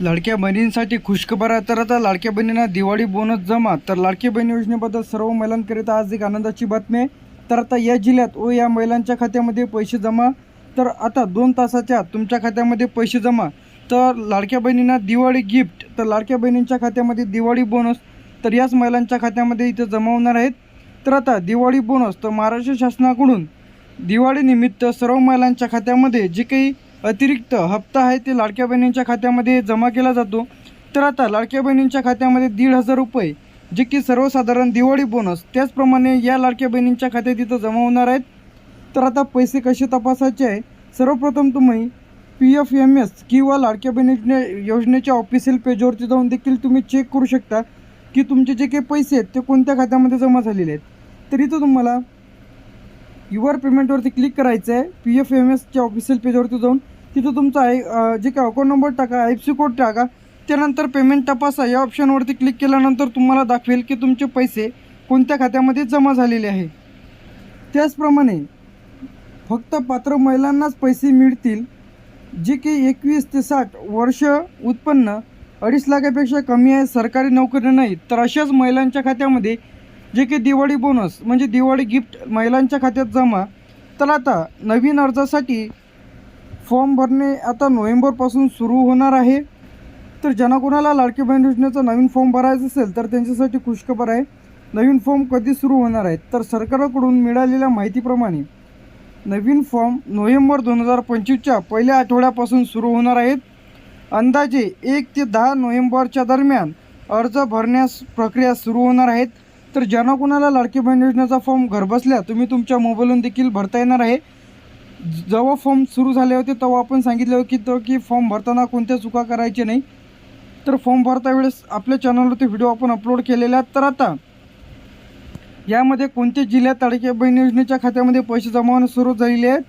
लाडक्या बहिणींसाठी खुशखबर तर आता लाडक्या बहिणींना दिवाळी बोनस जमा. तर लाडकी बहिणी योजनेबद्दल सर्व महिलांकरिता आज एक आनंदाची बातमी आहे. तर आता या जिल्ह्यात व या महिलांच्या खात्यामध्ये पैसे जमा. तर आता दोन तासाच्या तुमच्या खात्यामध्ये पैसे जमा. तर लाडक्या बहिणींना दिवाळी गिफ्ट तर लाडक्या बहिणींच्या खात्यामध्ये दिवाळी बोनस तर याच महिलांच्या खात्यामध्ये इथं जमा होणार आहेत. तर आता दिवाळी बोनस तर महाराष्ट्र शासनाकडून दिवाळीनिमित्त सर्व महिलांच्या खात्यामध्ये जे काही अतिरिक्त हप्ता आहे ते लाडक्या बहिणींच्या खात्यामध्ये जमा केला जातो. तर आता लाडक्या बहिणींच्या खात्यामध्ये दीड हजार रुपये जे की सर्वसाधारण दिवाळी बोनस त्याचप्रमाणे या लाडक्या बहिणींच्या खात्यात इथं जमा होणार आहेत. तर आता पैसे कसे तपासायचे आहे? सर्वप्रथम तुम्ही पी एफ एम एस किंवा लाडक्या बहिणी योजनेच्या ऑफिशियल पेजवरती जाऊन देखील तुम्ही चेक करू शकता की तुमचे जे काही पैसे आहेत ते कोणत्या खात्यामध्ये जमा झालेले आहेत. तर इथं तुम्हाला युआर पेमेंटवरती क्लिक करायचं आहे पी एफ एम एसच्या ऑफिशियल पेजवरती जाऊन तिथं तुमचा आहे जे काय अकाउंट नंबर टाका आय एफ सी कोड टाका त्यानंतर पेमेंट तपासा. या ऑप्शनवरती क्लिक केल्यानंतर तुम्हाला दाखवेल की तुमचे पैसे कोणत्या खात्यामध्ये जमा झालेले आहे. त्याचप्रमाणे फक्त पात्र महिलांनाच पैसे मिळतील जे की एकवीस ते साठ वर्ष उत्पन्न अडीच लाखापेक्षा कमी आहे सरकारी नोकरी नाही तर अशाच महिलांच्या खात्यामध्ये जे की दिवाळी बोनस म्हणजे दिवाळी गिफ्ट महिलांच्या खात्यात जमा तर आता नवीन अर्जासाठी फॉर्म भरणे आता नोव्हेंबरपासून सुरू होणार आहे. तर ज्यांना कोणाला लाडकी बहीण योजनेचा नवीन फॉर्म भरायचा असेल तर त्यांच्यासाठी खुशखबर आहे. नवीन फॉर्म कधी सुरू होणार आहेत? तर सरकारकडून मिळालेल्या माहितीप्रमाणे नवीन फॉर्म नोव्हेंबर दोन हजार पंचवीसच्या पहिल्या आठवड्यापासून सुरू होणार आहेत. अंदाजे एक ते दहा नोव्हेंबरच्या दरम्यान अर्ज भरण्यास प्रक्रिया सुरू होणार आहेत. तर ज्यांना कोणाला लाडकी बहीण योजनेचा फॉर्म घरबसल्या तुम्ही तुमच्या मोबाईलवरून देखील भरता येणार आहे. जेव्हा फॉर्म सुरू झाले होते तेव्हा आपण सांगितलं होतं की तो की फॉर्म भरताना कोणत्या चुका करायच्या नाही. तर फॉर्म भरता वेळेस आपल्या चॅनलवरती व्हिडिओ आपण अपलोड केलेल्या तर आता यामध्ये कोणत्या जिल्ह्यात लाडक्या बहीण योजनेच्या खात्यामध्ये पैसे जमा होणं सुरू झालेले आहेत?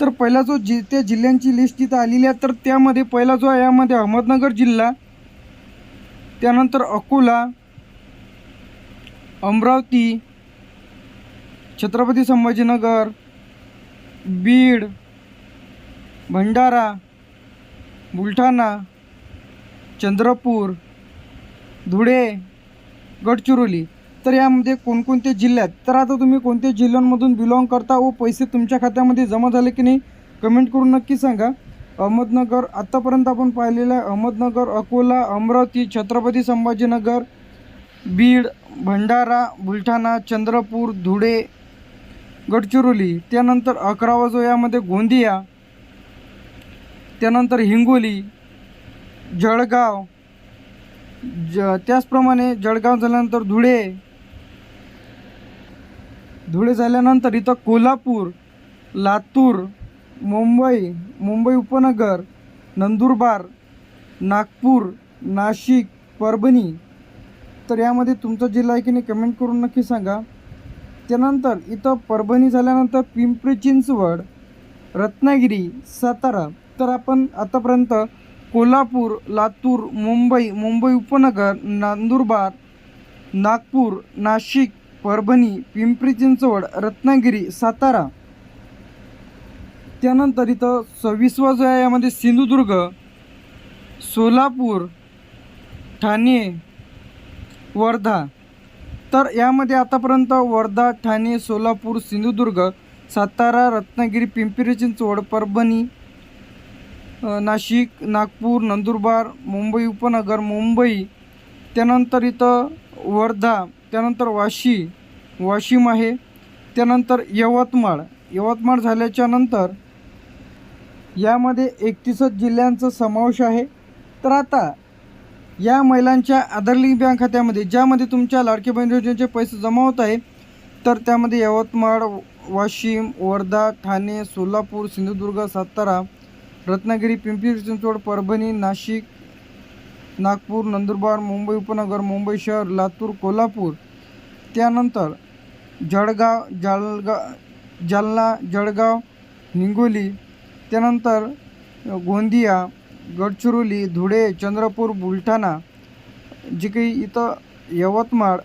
तर पहिला जो जि त्या जिल्ह्यांची लिस्ट तिथं आलेली आहे तर त्यामध्ये पहिला जो आहे यामध्ये अहमदनगर जिल्हा त्यानंतर अकोला अमरावती छत्रपती संभाजीनगर बीड भंडारा बुलढाणा चंद्रपूर धुळे गडचिरोली. तर यामध्ये कोणकोणते जिल्ह्यात तर आता तुम्ही कोणत्या जिल्ह्यांमधून बिलॉंग करता व पैसे तुमच्या खात्यामध्ये जमा झाले की नाही कमेंट करून नक्की सांगा. अहमदनगर आत्तापर्यंत आपण पाहिलेलं आहे अहमदनगर अकोला अमरावती छत्रपती संभाजीनगर बीड भंडारा बुलढाणा चंद्रपूर धुळे गडचिरोली त्यानंतर अकरावा जो यामध्ये गोंदिया त्यानंतर हिंगोली जळगाव ज त्याचप्रमाणे जळगाव झाल्यानंतर धुळे धुळे झाल्यानंतर इथं कोल्हापूर लातूर मुंबई मुंबई उपनगर नंदुरबार नागपूर नाशिक परभणी. तर यामध्ये तुमचा जिल्हा आहे की नाही कमेंट करून नक्की सांगा. त्यानंतर इथं परभणी झाल्यानंतर पिंपरी चिंचवड रत्नागिरी सातारा तर आपण आतापर्यंत कोल्हापूर लातूर मुंबई मुंबई उपनगर नंदुरबार नागपूर नाशिक परभणी पिंपरी चिंचवड रत्नागिरी सातारा. त्यानंतर इथं सव्वीसवा जो आहे यामध्ये सिंधुदुर्ग सोलापूर ठाणे वर्धा. तर यामध्ये आतापर्यंत वर्धा ठाणे सोलापूर सिंधुदुर्ग सातारा रत्नागिरी पिंपरी चिंचवड परभणी नाशिक नागपूर नंदुरबार मुंबई उपनगर मुंबई त्यानंतर इथं वर्धा त्यानंतर वाशी वाशिम आहे त्यानंतर यवतमाळ. यवतमाळ झाल्याच्यानंतर यामध्ये एकतीसच जिल्ह्यांचा समावेश आहे. तर आता या महिलांच्या आधार लिंक बँक खात्यामध्ये ज्यामध्ये तुमच्या लाडकी बहीण योजनेचे पैसे जमा होत आहे तर त्यामध्ये यवतमाळ वाशिम वर्धा ठाणे सोलापूर सिंधुदुर्ग सातारा रत्नागिरी पिंपरी चिंचवड परभणी नाशिक नागपूर नंदुरबार मुंबई उपनगर मुंबई शहर लातूर कोल्हापूर. त्यानंतर जळगाव जालगा जालना जळगाव हिंगोली. त्यानंतर गोंदिया गडचिरोली धुळे चंद्रपूर बुलढाणा जे काही इथं यवतमाळ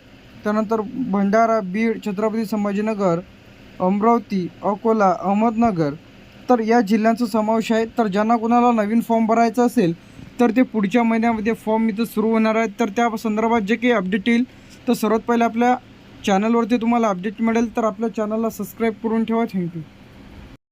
त्यानंतर भंडारा बीड छत्रपती संभाजीनगर अमरावती अकोला अहमदनगर तर या जिल्ह्यांचा समावेश आहे. तर ज्यांना कोणाला नवीन फॉर्म भरायचा असेल तर ते पुढच्या महिन्यामध्ये फॉर्म इथं सुरू होणार आहेत. तर त्या संदर्भात जे काही अपडेट येईल तर सर्वात पहिले आपल्या चॅनलवरती तुम्हाला अपडेट मिळेल. तर आपल्या चॅनलला सबस्क्राईब करून ठेवा. थँक्यू